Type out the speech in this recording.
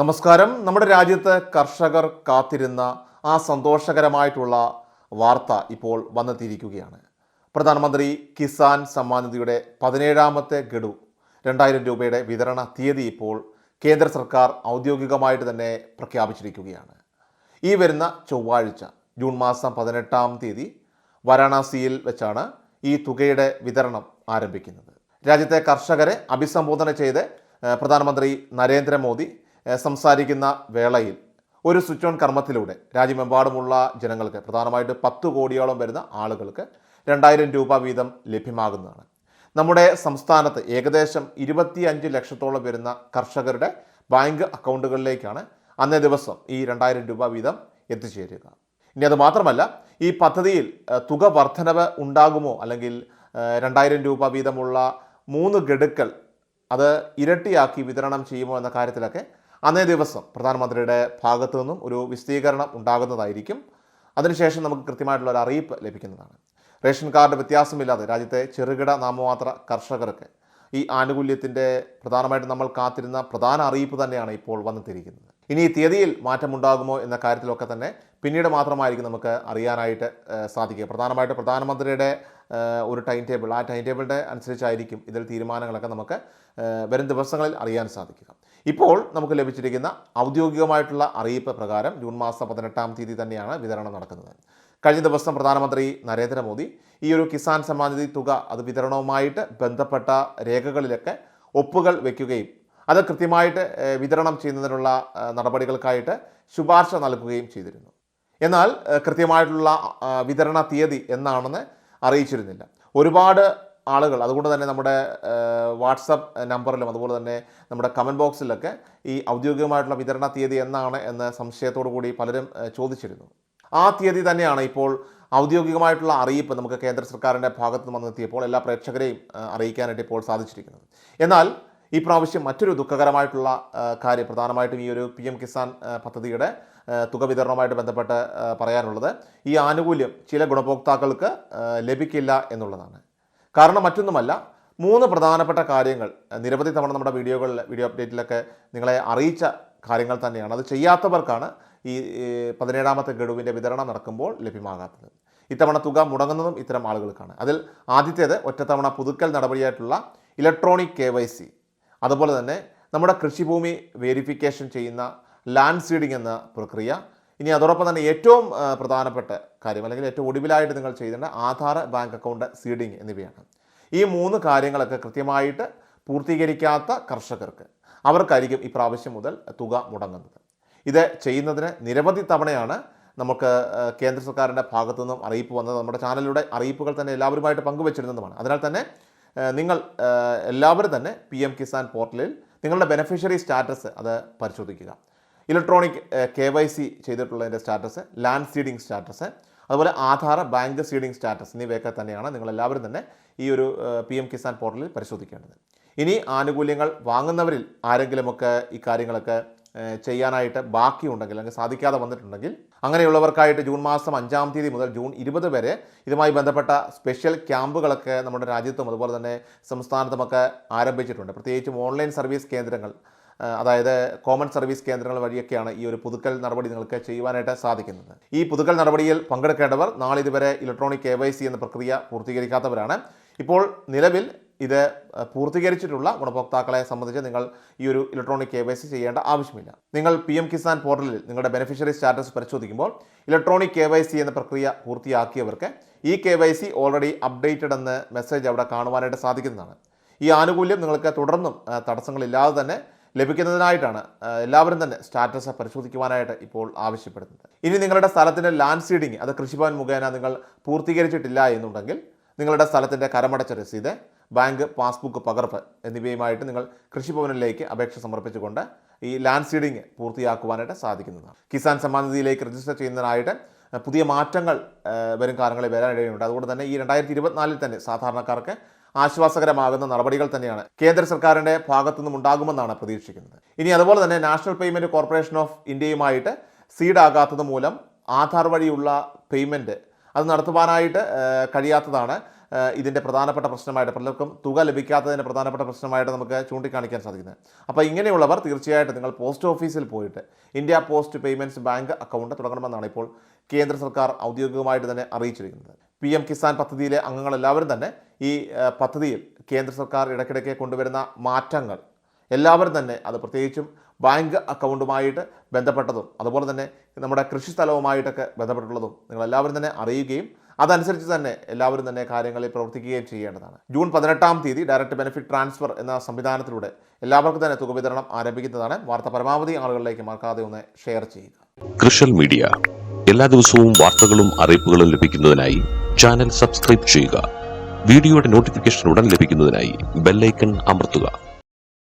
നമസ്കാരം. നമ്മുടെ രാജ്യത്ത് കർഷകർ കാത്തിരുന്ന ആ സന്തോഷകരമായിട്ടുള്ള വാർത്ത ഇപ്പോൾ വന്നെത്തിയിരിക്കുകയാണ്. പ്രധാനമന്ത്രി കിസാൻ സമ്മാൻ നിധിയുടെ പതിനേഴാമത്തെ ഗഡു രണ്ടായിരം രൂപയുടെ വിതരണ തീയതി ഇപ്പോൾ കേന്ദ്ര സർക്കാർ ഔദ്യോഗികമായിട്ട് തന്നെ പ്രഖ്യാപിച്ചിരിക്കുകയാണ്. ഈ വരുന്ന ചൊവ്വാഴ്ച ജൂൺ മാസം പതിനെട്ടാം തീയതി വാരാണസിയിൽ വെച്ചാണ് ഈ തുകയുടെ വിതരണം ആരംഭിക്കുന്നത്. രാജ്യത്തെ കർഷകരെ അഭിസംബോധന ചെയ്ത് പ്രധാനമന്ത്രി നരേന്ദ്രമോദി സംസാരിക്കുന്ന വേളയിൽ ഒരു സ്വിച്ച് ഓൺ കർമ്മത്തിലൂടെ രാജ്യമെമ്പാടുമുള്ള ജനങ്ങൾക്ക് പ്രധാനമായിട്ട് പത്ത് കോടിയോളം വരുന്ന ആളുകൾക്ക് രണ്ടായിരം രൂപ വീതം ലഭ്യമാകുന്നതാണ്. നമ്മുടെ സംസ്ഥാനത്ത് ഏകദേശം ഇരുപത്തി അഞ്ച് ലക്ഷത്തോളം വരുന്ന കർഷകരുടെ ബാങ്ക് അക്കൗണ്ടുകളിലേക്കാണ് അന്നേ ദിവസം ഈ രണ്ടായിരം രൂപ വീതം എത്തിച്ചേരുക. ഇനി അത് മാത്രമല്ല ഈ പദ്ധതിയിൽ തുക വർധനവ് ഉണ്ടാകുമോ? അല്ലെങ്കിൽ രണ്ടായിരം രൂപ വീതമുള്ള മൂന്ന് ഗഡുക്കൾ അത് ഇരട്ടിയാക്കി വിതരണം ചെയ്യുമോ എന്ന കാര്യത്തിലൊക്കെ അന്നേ ദിവസം പ്രധാനമന്ത്രിയുടെ ഭാഗത്തു നിന്നും ഒരു വിശദീകരണം ഉണ്ടാകുന്നതായിരിക്കും. അതിനുശേഷം നമുക്ക് കൃത്യമായിട്ടുള്ള ഒരു അറിയിപ്പ് ലഭിക്കുന്നതാണ്. റേഷൻ കാർഡ് വ്യത്യാസമില്ലാതെ രാജ്യത്തെ ചെറുകിട നാമമാത്ര കർഷകർക്ക് ഈ ആനുകൂല്യത്തിന്റെ പ്രധാനമായിട്ടും നമ്മൾ കാത്തിരുന്ന പ്രധാന അറിയിപ്പ് തന്നെയാണ് ഇപ്പോൾ വന്നെത്തിയിരിക്കുന്നത് ഇനി ഈ തീയതിയിൽ മാറ്റമുണ്ടാകുമോ എന്ന കാര്യത്തിലൊക്കെ തന്നെ പിന്നീട് മാത്രമായിരിക്കും നമുക്ക് അറിയാനായിട്ട് സാധിക്കുക. പ്രധാനമായിട്ട് പ്രധാനമന്ത്രിയുടെ ഒരു ടൈം ടേബിൾ ആ ടൈം ടേബിളിന്റെ അനുസരിച്ചായിരിക്കും ഇതിൽ തീരുമാനങ്ങളൊക്കെ നമുക്ക് വരും ദിവസങ്ങളിൽ അറിയാൻ സാധിക്കുക. ഇപ്പോൾ നമുക്ക് ലഭിച്ചിരിക്കുന്ന ഔദ്യോഗികമായിട്ടുള്ള അറിയിപ്പ് പ്രകാരം ജൂൺ മാസം പതിനെട്ടാം തീയതി തന്നെയാണ് വിതരണം നടക്കുന്നത്. കഴിഞ്ഞ ദിവസം പ്രധാനമന്ത്രി നരേന്ദ്രമോദി ഈ ഒരു കിസാൻ സമ്മാനിധി തുക അത് വിതരണവുമായിട്ട് ബന്ധപ്പെട്ട രേഖകളിലൊക്കെ ഒപ്പുകൾ വയ്ക്കുകയും അത് കൃത്യമായിട്ട് വിതരണം ചെയ്യുന്നതിനുള്ള നടപടികൾക്കായിട്ട് ശുപാർശ നൽകുകയും ചെയ്തിരുന്നു. എന്നാൽ കൃത്യമായിട്ടുള്ള വിതരണ തീയതി എന്നാണെന്ന് അറിയിച്ചിരുന്നില്ല. ഒരുപാട് ആളുകൾ അതുകൊണ്ട് തന്നെ നമ്മുടെ വാട്സപ്പ് നമ്പറിലും അതുപോലെ തന്നെ നമ്മുടെ കമന്റ് ബോക്സിലൊക്കെ ഈ ഔദ്യോഗികമായിട്ടുള്ള വിതരണ തീയതി എന്നാണ് എന്ന സംശയത്തോടു കൂടി പലരും ചോദിച്ചിരുന്നു. ആ തീയതി തന്നെയാണ് ഇപ്പോൾ ഔദ്യോഗികമായിട്ടുള്ള അറിയിപ്പ് നമുക്ക് കേന്ദ്ര സർക്കാരിന്റെ ഭാഗത്ത് നിന്ന് വന്നെത്തിയപ്പോൾ എല്ലാ പ്രേക്ഷകരെയും അറിയിക്കാനായിട്ട് ഇപ്പോൾ സാധിച്ചിരിക്കുന്നത്. എന്നാൽ ഈ പ്രാവശ്യം മറ്റൊരു ദുഃഖകരമായിട്ടുള്ള കാര്യം പ്രധാനമായിട്ടും ഈ ഒരു പി എം കിസാൻ പദ്ധതിയുടെ തുക വിതരണവുമായിട്ട് ബന്ധപ്പെട്ട് പറയാനുള്ളത്. ഈ ആനുകൂല്യം ചില ഗുണഭോക്താക്കൾക്ക് ലഭിക്കില്ല എന്നുള്ളതാണ്. കാരണം മറ്റൊന്നുമല്ല മൂന്ന് പ്രധാനപ്പെട്ട കാര്യങ്ങൾ നിരവധി തവണ നമ്മുടെ വീഡിയോകളിൽ വീഡിയോ അപ്ഡേറ്റിലൊക്കെ നിങ്ങളെ അറിയിച്ച കാര്യങ്ങൾ തന്നെയാണ്. അത് ചെയ്യാത്തവർക്കാണ് ഈ പതിനേഴാമത്തെ ഗഡുവിന്റെ വിതരണം നടക്കുമ്പോൾ ലഭ്യമാകാത്തത്. ഇത്തവണ തുക മുടങ്ങുന്നതും ഇത്തരം ആളുകൾക്കാണ്. അതിൽ ആദ്യത്തേത് ഒറ്റത്തവണ പുതുക്കൽ നടപടിയായിട്ടുള്ള ഇലക്ട്രോണിക് കെ വൈ സി. അതുപോലെ തന്നെ നമ്മുടെ കൃഷിഭൂമി വേരിഫിക്കേഷൻ ചെയ്യുന്ന ലാൻഡ് സീഡിംഗ് എന്ന പ്രക്രിയ. ഇനി അതോടൊപ്പം തന്നെ ഏറ്റവും പ്രധാനപ്പെട്ട കാര്യം അല്ലെങ്കിൽ ഏറ്റവും ഒടുവിലായിട്ട് നിങ്ങൾ ചെയ്യേണ്ട ആധാർ ബാങ്ക് അക്കൗണ്ട് സീഡിംഗ് എന്നിവയാണ്. ഈ മൂന്ന് കാര്യങ്ങളൊക്കെ കൃത്യമായിട്ട് പൂർത്തീകരിക്കാത്ത കർഷകർക്ക് അവർക്കായിരിക്കും ഈ പ്രാവശ്യം മുതൽ തുക മുടങ്ങുന്നത്. ഇത് ചെയ്യുന്നതിന് നിരവധി തവണയാണ് നമുക്ക് കേന്ദ്ര സർക്കാരിന്റെ ഭാഗത്തു നിന്നും അറിയിപ്പ് വന്നത്. നമ്മുടെ ചാനലിലൂടെ അറിയിപ്പുകൾ തന്നെ എല്ലാവരുമായിട്ട് പങ്കുവച്ചിരുന്നതുമാണ്. അതിനാൽ തന്നെ നിങ്ങൾ എല്ലാവരും തന്നെ പി എം കിസാൻ പോർട്ടലിൽ നിങ്ങളുടെ ബെനഫിഷ്യറി സ്റ്റാറ്റസ് അത് പരിശോധിക്കുക. ഇലക്ട്രോണിക് കെ വൈ സി ചെയ്തിട്ടുള്ളതിന്റെ സ്റ്റാറ്റസ് ലാൻഡ് സീഡിംഗ് സ്റ്റാറ്റസ് അതുപോലെ ആധാർ ബാങ്ക് സീഡിംഗ് സ്റ്റാറ്റസ് എന്നിവയൊക്കെ തന്നെയാണ് നിങ്ങൾ എല്ലാവരും തന്നെ ഈ ഒരു പി എം കിസാൻ പോർട്ടലിൽ പരിശോധിക്കേണ്ടത്. ഇനി ആനുകൂല്യങ്ങൾ വാങ്ങുന്നവരിൽ ആരെങ്കിലുമൊക്കെ ഈ കാര്യങ്ങളൊക്കെ ഏഹ്, ചെയ്യാനായിട്ട് ബാക്കിയുണ്ടെങ്കിൽ അല്ലെങ്കിൽ സാധിക്കാതെ വന്നിട്ടുണ്ടെങ്കിൽ അങ്ങനെയുള്ളവർക്കായിട്ട് ജൂൺ മാസം അഞ്ചാം തീയതി മുതൽ ജൂൺ ഇരുപത് വരെ ഇതുമായി ബന്ധപ്പെട്ട സ്പെഷ്യൽ ക്യാമ്പുകളൊക്കെ നമ്മുടെ രാജ്യത്തും അതുപോലെ തന്നെ സംസ്ഥാനത്തുമൊക്കെ ആരംഭിച്ചിട്ടുണ്ട്. പ്രത്യേകിച്ചും ഓൺലൈൻ സർവീസ് കേന്ദ്രങ്ങൾ അതായത് കോമൺ സർവീസ് കേന്ദ്രങ്ങൾ വഴിയൊക്കെയാണ് ഈ ഒരു പുതുക്കൽ നടപടി നിങ്ങൾക്ക് ചെയ്യുവാനായിട്ട് സാധിക്കുന്നത്. ഈ പുതുക്കൽ നടപടിയിൽ പങ്കെടുക്കേണ്ടവർ നാളെ ഇതുവരെ ഇലക്ട്രോണിക് കെ എന്ന പ്രക്രിയ പൂർത്തീകരിക്കാത്തവരാണ്. ഇപ്പോൾ നിലവിൽ ഇത് പൂർത്തീകരിച്ചിട്ടുള്ള ഗുണഭോക്താക്കളെ സംബന്ധിച്ച് നിങ്ങൾ ഈ ഒരു ഇലക്ട്രോണിക് കെ ചെയ്യേണ്ട ആവശ്യമില്ല. നിങ്ങൾ പി എം കിസാൻ പോർട്ടലിൽ നിങ്ങളുടെ ബെനിഫിഷ്യറി സ്റ്റാറ്റസ് പരിശോധിക്കുമ്പോൾ ഇലക്ട്രോണിക് കെ എന്ന പ്രക്രിയ പൂർത്തിയാക്കിയവർക്ക് ഈ കെ ഓൾറെഡി അപ്ഡേറ്റഡ് എന്ന് മെസ്സേജ് അവിടെ കാണുവാനായിട്ട് സാധിക്കുന്നതാണ്. ഈ ആനുകൂല്യം നിങ്ങൾക്ക് തുടർന്നും തടസ്സങ്ങളില്ലാതെ തന്നെ ലഭിക്കുന്നതിനായിട്ടാണ് എല്ലാവരും തന്നെ സ്റ്റാറ്റസ് പരിശോധിക്കുവാനായിട്ട് ഇപ്പോൾ ആവശ്യപ്പെടുന്നത്. ഇനി നിങ്ങളുടെ സ്ഥലത്തിന്റെ ലാൻഡ് സീഡിങ് അത് കൃഷിഭവൻ മുഖേന നിങ്ങൾ പൂർത്തീകരിച്ചിട്ടില്ല എന്നുണ്ടെങ്കിൽ നിങ്ങളുടെ സ്ഥലത്തിന്റെ കരമടച്ച രസീത് ബാങ്ക് പാസ്ബുക്ക് പകർപ്പ് എന്നിവയുമായിട്ട് നിങ്ങൾ കൃഷിഭവനിലേക്ക് അപേക്ഷ സമർപ്പിച്ചുകൊണ്ട് ഈ ലാൻഡ് സീഡിംഗ് പൂർത്തിയാക്കുവാനായിട്ട് സാധിക്കുന്നതാണ്. കിസാൻ സമ്മാൻ നിധിയിലേക്ക് രജിസ്റ്റർ ചെയ്യുന്നതിനായിട്ട് പുതിയ മാറ്റങ്ങൾ വരും കാലങ്ങളിൽ വരാനിടയുണ്ട്. അതുകൊണ്ട് തന്നെ ഈ രണ്ടായിരത്തി ഇരുപത്തിനാലിൽ തന്നെ സാധാരണക്കാർക്ക് ആശ്വാസകരമാകുന്ന നടപടികൾ തന്നെയാണ് കേന്ദ്ര സർക്കാരിന്റെ ഭാഗത്തു നിന്നും ഉണ്ടാകുമെന്നാണ് പ്രതീക്ഷിക്കുന്നത്. ഇനി അതുപോലെ തന്നെ നാഷണൽ പേയ്മെന്റ് കോർപ്പറേഷൻ ഓഫ് ഇന്ത്യയുമായിട്ട് സീഡാകാത്തത് മൂലം ആധാർ വഴിയുള്ള പേയ്മെന്റ് അത് നടത്തുവാനായിട്ട് കഴിയാത്തതാണ് ഇതിന്റെ പ്രധാനപ്പെട്ട പ്രശ്നമായിട്ട് പലർക്കും തുക ലഭിക്കാത്തതിന്റെ പ്രധാനപ്പെട്ട പ്രശ്നമായിട്ട് നമുക്ക് ചൂണ്ടിക്കാണിക്കാൻ സാധിക്കുന്നത്. അപ്പോൾ ഇങ്ങനെയുള്ളവർ തീർച്ചയായിട്ടും നിങ്ങൾ പോസ്റ്റ് ഓഫീസിൽ പോയിട്ട് India post payments bank account തുടങ്ങണമെന്നാണ് ഇപ്പോൾ കേന്ദ്ര സർക്കാർ ഔദ്യോഗികമായിട്ട് തന്നെ അറിയിച്ചിരിക്കുന്നത്. പി എം കിസാൻ പദ്ധതിയിലെ അംഗങ്ങളെല്ലാവരും തന്നെ ഈ പദ്ധതിയിൽ കേന്ദ്ര സർക്കാർ ഇടയ്ക്കിടയ്ക്ക് കൊണ്ടുവരുന്ന മാറ്റങ്ങൾ എല്ലാവരും തന്നെ അത് പ്രത്യേകിച്ചും ബാങ്ക് അക്കൗണ്ടുമായിട്ട് ബന്ധപ്പെട്ടതും അതുപോലെ തന്നെ നമ്മുടെ കൃഷി സ്ഥലവുമായിട്ടൊക്കെ ബന്ധപ്പെട്ടുള്ളതും നിങ്ങളെല്ലാവരും തന്നെ അറിയുകയും അതനുസരിച്ച് തന്നെ എല്ലാവരും തന്നെ കാര്യങ്ങളിൽ പ്രവർത്തിക്കുകയും ചെയ്യേണ്ടതാണ്. ജൂൺ പതിനെട്ടാം തീയതി ഡയറക്റ്റ് ബെനിഫിറ്റ് ട്രാൻസ്ഫർ എന്ന സംവിധാനത്തിലൂടെ എല്ലാവർക്കും തന്നെ തുക വിതരണം ആരംഭിക്കുന്നതാണ്. വാർത്ത പരമാവധി ആളുകളിലേക്ക് മറക്കാതെ ഒന്ന് ഷെയർ ചെയ്യുക. കൃഷൽ മീഡിയ. എല്ലാ ദിവസവും വാർത്തകളും അറിയിപ്പുകളും ലഭിക്കുന്നതിനായി ചാനൽ സബ്സ്ക്രൈബ് ചെയ്യുക. വീഡിയോയുടെ നോട്ടിഫിക്കേഷൻ ഉടൻ ലഭിക്കുന്നതിനായി ബെല്ലൈക്കൺ അമർത്തുക.